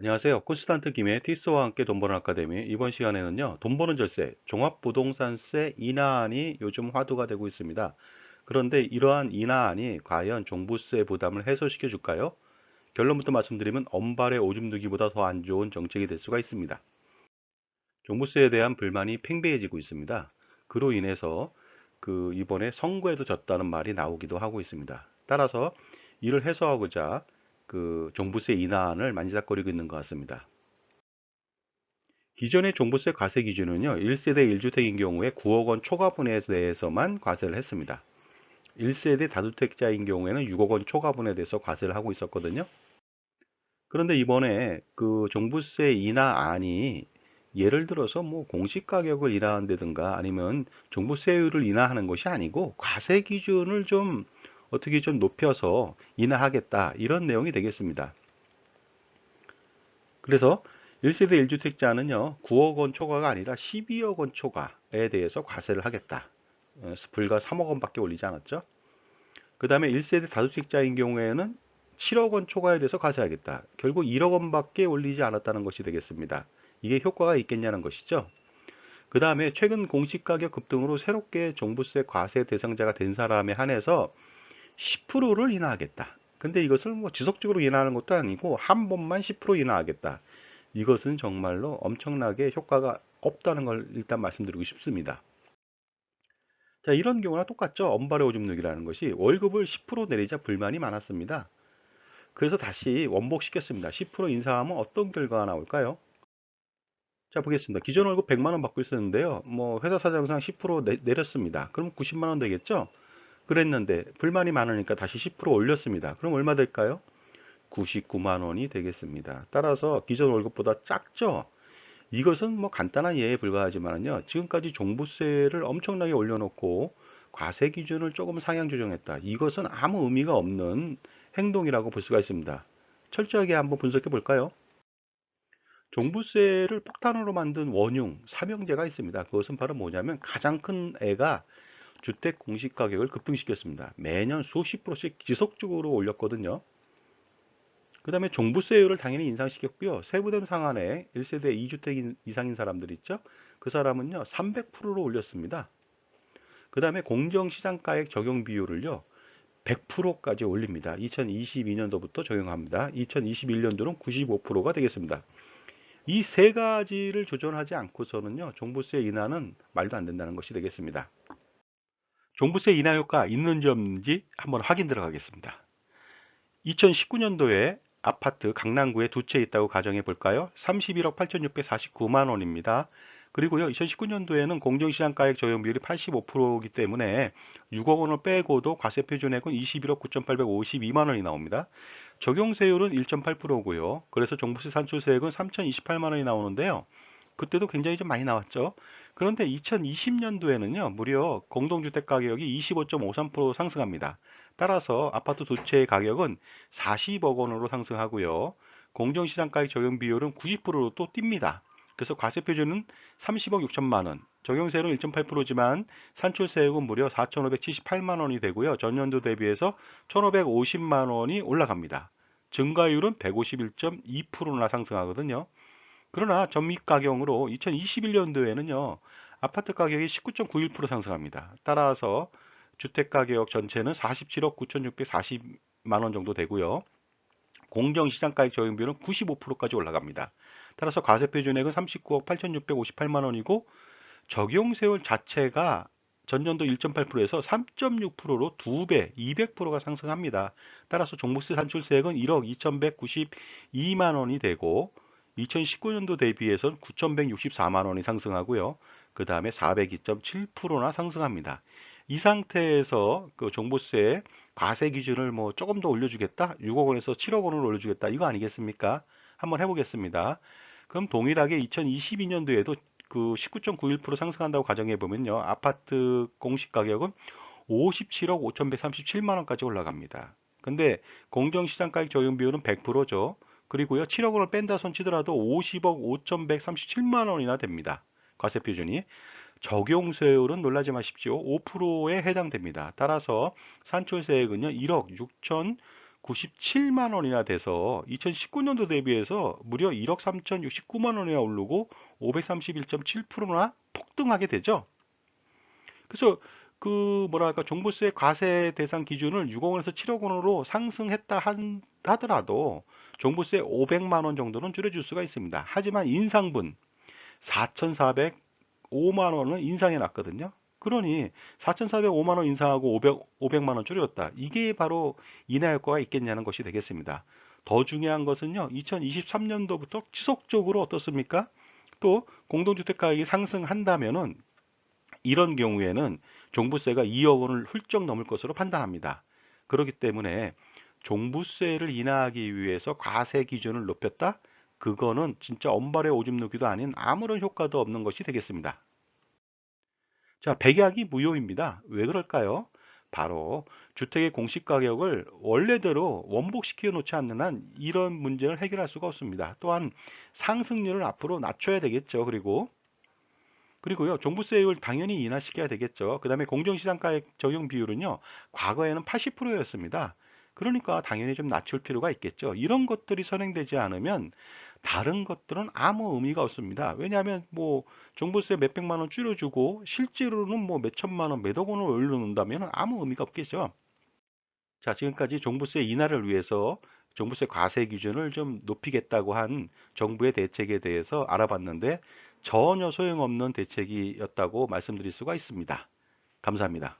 안녕하세요. 콘스탄트 김의 티스와 함께 돈 버는 아카데미 이번 시간에는요. 돈 버는 절세, 종합부동산세 인하안이 요즘 화두가 되고 있습니다. 그런데 이러한 인하안이 과연 종부세 부담을 해소시켜 줄까요? 결론부터 말씀드리면 엄발의 오줌 누기보다 더 안 좋은 정책이 될 수가 있습니다. 종부세에 대한 불만이 팽배해지고 있습니다. 그로 인해서 그 이번에 선거에도 졌다는 말이 나오기도 하고 있습니다. 따라서 이를 해소하고자 그 종부세 인하안을 만지작거리고 있는 것 같습니다. 기존의 종부세 과세 기준은요, 1세대 1주택인 경우에 9억 원 초과분에 대해서만 과세를 했습니다. 1세대 다주택자인 경우에는 6억 원 초과분에 대해서 과세를 하고 있었거든요. 그런데 이번에 그 종부세 인하안이 예를 들어서 뭐 공시가격을 인하한다든가 아니면 종부세율을 인하하는 것이 아니고 과세 기준을 좀 어떻게 좀 높여서 인하하겠다 이런 내용이 되겠습니다. 그래서 1세대 1주택자는요 9억 원 초과가 아니라 12억 원 초과에 대해서 과세를 하겠다. 어, 불과 3억 원밖에 올리지 않았죠. 그 다음에 1세대 다주택자인 경우에는 7억 원 초과에 대해서 과세하겠다. 결국 1억 원밖에 올리지 않았다는 것이 되겠습니다. 이게 효과가 있겠냐는 것이죠. 그 다음에 최근 공시가격 급등으로 새롭게 종부세 과세 대상자가 된 사람에 한해서 10%를 인하하겠다. 근데 이것을 뭐 지속적으로 인하하는 것도 아니고 한 번만 10% 인하하겠다. 이것은 정말로 엄청나게 효과가 없다는 걸 일단 말씀드리고 싶습니다. 자, 이런 경우나 똑같죠. 엄발의 오줌 누기라는 것이 월급을 10% 내리자 불만이 많았습니다. 그래서 다시 원복시켰습니다. 10% 인상하면 어떤 결과가 나올까요? 자, 보겠습니다. 기존 월급 100만 원 받고 있었는데요. 뭐 회사 사정상 10% 내, 내렸습니다. 그럼 90만 원 되겠죠? 그랬는데 불만이 많으니까 다시 10% 올렸습니다. 그럼 얼마 될까요? 99만 원이 되겠습니다. 따라서 기존 월급보다 작죠? 이것은 뭐 간단한 예에 불과하지만요. 지금까지 종부세를 엄청나게 올려놓고 과세 기준을 조금 상향 조정했다. 이것은 아무 의미가 없는 행동이라고 볼 수가 있습니다. 철저하게 한번 분석해 볼까요? 종부세를 폭탄으로 만든 원흉, 삼형제가 있습니다. 그것은 바로 뭐냐면 가장 큰 애가 주택 공시 가격을 급등시켰습니다. 매년 수십 프로씩 지속적으로 올렸거든요. 그 다음에 종부세율을 당연히 인상시켰고요. 세부된 상한에 1세대 2주택 이상인 사람들 있죠. 그 사람은요 300%로 올렸습니다. 그 다음에 공정시장가액 적용 비율을요 100%까지 올립니다. 2022년도부터 적용합니다. 2021년도는 95%가 되겠습니다. 이 세 가지를 조정하지 않고서는요 종부세 인하는 말도 안 된다는 것이 되겠습니다. 종부세 인하 효과 있는지 없는지 한번 확인 들어가겠습니다. 2019년도에 아파트 강남구에 두 채 있다고 가정해 볼까요? 31억 8,649만 원입니다. 그리고요, 2019년도에는 공정시장가액 적용 비율이 85%이기 때문에 6억 원을 빼고도 과세 표준액은 21억 9,852만 원이 나옵니다. 적용세율은 1.8%고요. 그래서 종부세 산출세액은 3,028만 원이 나오는데요. 그때도 굉장히 좀 많이 나왔죠. 그런데 2020년도에는요, 무려 공동주택 가격이 25.53% 상승합니다. 따라서 아파트 두 채의 가격은 40억 원으로 상승하고요. 공정시장가액 적용 비율은 90%로 또 뜁니다. 그래서 과세 표준은 30억 6천만 원, 적용세율은 1.8%지만 산출세액은 무려 4,578만 원이 되고요. 전년도 대비해서 1,550만 원이 올라갑니다. 증가율은 151.2%나 상승하거든요. 그러나 전입 가격으로 2021년도에는요. 아파트 가격이 19.91% 상승합니다. 따라서 주택 가격 전체는 47억 9,640만 원 정도 되고요. 공정 시장 가액 적용비율은 95%까지 올라갑니다. 따라서 과세표 준액은 39억 8,658만 원이고 적용 세율 자체가 전년도 1.8%에서 3.6%로 2배, 200%가 상승합니다. 따라서 종부세 산출세액은 1억 2,192만 원이 되고 2019년도 대비해서는 9,164만 원이 상승하고요. 그 다음에 402.7%나 상승합니다. 이 상태에서 그 종부세 과세 기준을 뭐 조금 더 올려주겠다? 6억 원에서 7억 원을 올려주겠다? 이거 아니겠습니까? 한번 해보겠습니다. 그럼 동일하게 2022년도에도 그 19.91% 상승한다고 가정해 보면요. 아파트 공시 가격은 57억 5,137만 원까지 올라갑니다. 근데 공정시장가격 적용 비율은 100%죠. 그리고요 7억 원을 뺀다 손 치더라도 50억 5,137만 원이나 됩니다. 과세 표준이 적용세율은 놀라지 마십시오. 5%에 해당됩니다. 따라서 산출세액은요 1억 97만 원이나 돼서 2019년도 대비해서 무려 1억 3,069만 원이나 오르고 531.7%나 폭등하게 되죠. 그래서 그 뭐랄까 종부세 과세 대상 기준을 6억 원에서 7억 원으로 상승했다 한, 하더라도 종부세 500만 원 정도는 줄여줄 수가 있습니다. 하지만 인상분 4,405만 원은 인상해 놨거든요. 그러니 4,405만 원 인상하고 500, 500만 원 줄였다. 이게 바로 인하 효과가 있겠냐는 것이 되겠습니다. 더 중요한 것은요. 2023년도부터 지속적으로 어떻습니까? 또 공동주택 가격이 상승한다면은 이런 경우에는 종부세가 2억 원을 훌쩍 넘을 것으로 판단합니다. 그렇기 때문에 종부세를 인하하기 위해서 과세 기준을 높였다? 그거는 진짜 엄발의 오줌 누기도 아닌 아무런 효과도 없는 것이 되겠습니다. 자, 백약이 무효입니다. 왜 그럴까요? 바로 주택의 공시가격을 원래대로 원복시켜 놓지 않는 한 이런 문제를 해결할 수가 없습니다. 또한 상승률을 앞으로 낮춰야 되겠죠. 그리고 그리고요, 종부세율 당연히 인하시켜야 되겠죠. 그 다음에 공정시장가액 적용 비율은요, 과거에는 80%였습니다. 그러니까 당연히 좀 낮출 필요가 있겠죠. 이런 것들이 선행되지 않으면 다른 것들은 아무 의미가 없습니다. 왜냐하면 뭐 종부세 몇백만 원 줄여주고 실제로는 뭐 몇천만 원, 몇억 원을 올려놓는다면 아무 의미가 없겠죠. 자, 지금까지 종부세 인하를 위해서 종부세 과세 기준을 좀 높이겠다고 한 정부의 대책에 대해서 알아봤는데 전혀 소용없는 대책이었다고 말씀드릴 수가 있습니다. 감사합니다.